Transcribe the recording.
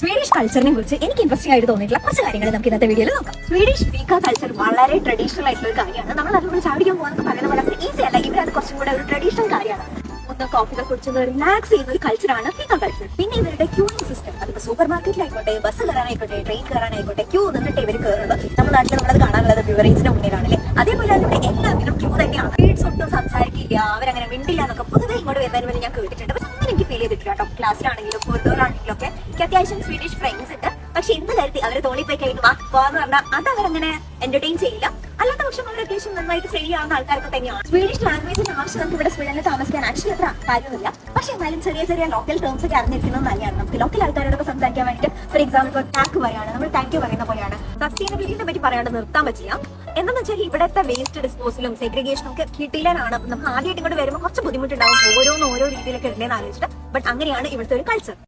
Swedish കൾച്ചറിനെ കുറിച്ച് എനിക്ക് interesting ആയിട്ട് തോന്നിയിട്ടുള്ള കുറച്ച് കാര്യങ്ങൾ നമുക്ക് ഇന്നത്തെ വീഡിയോയിൽ നോക്കാം. സ്വീഡിഷ് വീക്ക കൾച്ചർ വളരെ ട്രഡീഷണൽ ആയിട്ടുള്ള ഒരു കാര്യമാണ്. നമ്മൾ അതിലൂടെ ചാടിക്കാൻ പോകുന്നത് പറയുന്ന പോലെ ഈസി അല്ല. ഇവരത് കുറച്ചും കൂടെ ഒരു ട്രഡീഷണൽ കാര്യമാണ്. ഒന്ന് കോഫികൾ കുടിച്ചത് റിലാക്സ് ചെയ്യുന്ന ഒരു കൾച്ചറാണ് ഫീക്ക കൾച്ചർ പിന്നെ ഇവരുടെ ക്യൂയിങ് സിസ്റ്റം അതിപ്പോ സൂപ്പർ മാർക്കറ്റിലായിക്കോട്ടെ ബസ് കയറാനായിക്കോട്ടെ ട്രെയിൻ കയറാനായിക്കോട്ടെ ക്യൂ നിന്നിട്ട് ഇവർ കയറുന്നത് നമ്മുടെ നാട്ടിൽ നമ്മളത് കാണാനുള്ളത് ബിവറേജിന്റെ മുന്നിലാണല്ലേ? അതേപോലെ ഇവിടെ എല്ലാത്തിനും ക്യൂ തന്നെയാണ്. ഫീഡ്സ് ഒട്ടും സംസാരിക്കില്ല അവരങ്ങനെ മിണ്ടില്ല എന്നൊക്കെ പൊതുവെ ഇങ്ങോട്ട് വരുന്നതിന് വേണ്ടി ഞാൻ കേട്ടിട്ടുണ്ട്. പക്ഷെ അങ്ങനെ എനിക്ക് ഫീൽ ചെയ്തിട്ടില്ല കേട്ടോ. ക്ലാസ്സിലാണെങ്കിലും പുറത്തോറാണെങ്കിലും ഒക്കെ എനിക്ക് അത്യാവശ്യം സ്വീഡിഷ് ഫ്രണ്ട്സ് ഉണ്ട്. പക്ഷെ ഇന്ന് കരുതി അവരെ തോണിപ്പോയി പോയി കഴിഞ്ഞു വാ പോവാന്ന് പറഞ്ഞാൽ അത് അവരങ്ങനെ എന്റർടൈൻ ചെയ്യില്ല. അല്ലാത്ത പക്ഷം അവർ അത്യാവശ്യം നന്നായിട്ട് ഫ്രീ ആവുന്ന ആൾക്കാർക്ക് തന്നെയാണ്. സ്വീഡിഷ് ലാംഗ്വേജിന്റെ ആവശ്യം നമുക്ക് ഇവിടെ സ്വീഡനിൽ താമസിക്കാൻ ആക്ച്വലി അത്ര കാര്യമില്ല. പക്ഷെ എന്നാലും ചെറിയ ചെറിയ ലോക്കൽ ടേംസ് ഒക്കെ അറിഞ്ഞിരിക്കുന്നത് നല്ലതാണ്. നമുക്ക് ലോക്കൽ ആൾക്കാരോടൊക്കെ സംസാരിക്കാൻ വേണ്ടിയിട്ട് ഫോർ എക്സാമ്പിൾ ഇപ്പോൾ ടാക്ക് പറയാണ്. നമ്മൾ താങ്ക് യു പറയുന്ന പോലെയാണ്. സസ്റ്റൈനബിലിറ്റിനെ പറ്റി പറയാണ്ട് നിർത്താൻ പറ്റില്ല. എന്താണെന്ന് വെച്ചാൽ ഇവിടുത്തെ വേസ്റ്റ് ഡിസ്പോസലും സെഗ്രിഗേഷനും ഒക്കെ കിട്ടില്ലാനാണ് നമുക്ക് ആദ്യമായിട്ട് ഇങ്ങോട്ട് വരുമ്പോൾ കുറച്ച് ബുദ്ധിമുട്ടുണ്ടാവും. ഓരോന്ന് ഓരോ രീതിയിലൊക്കെ ഇടേന്ന് ആലോചിച്ചിട്ട്. ബട്ട് അങ്ങനെയാണ് ഇവിടുത്തെ ഒരു കൾച്ചർ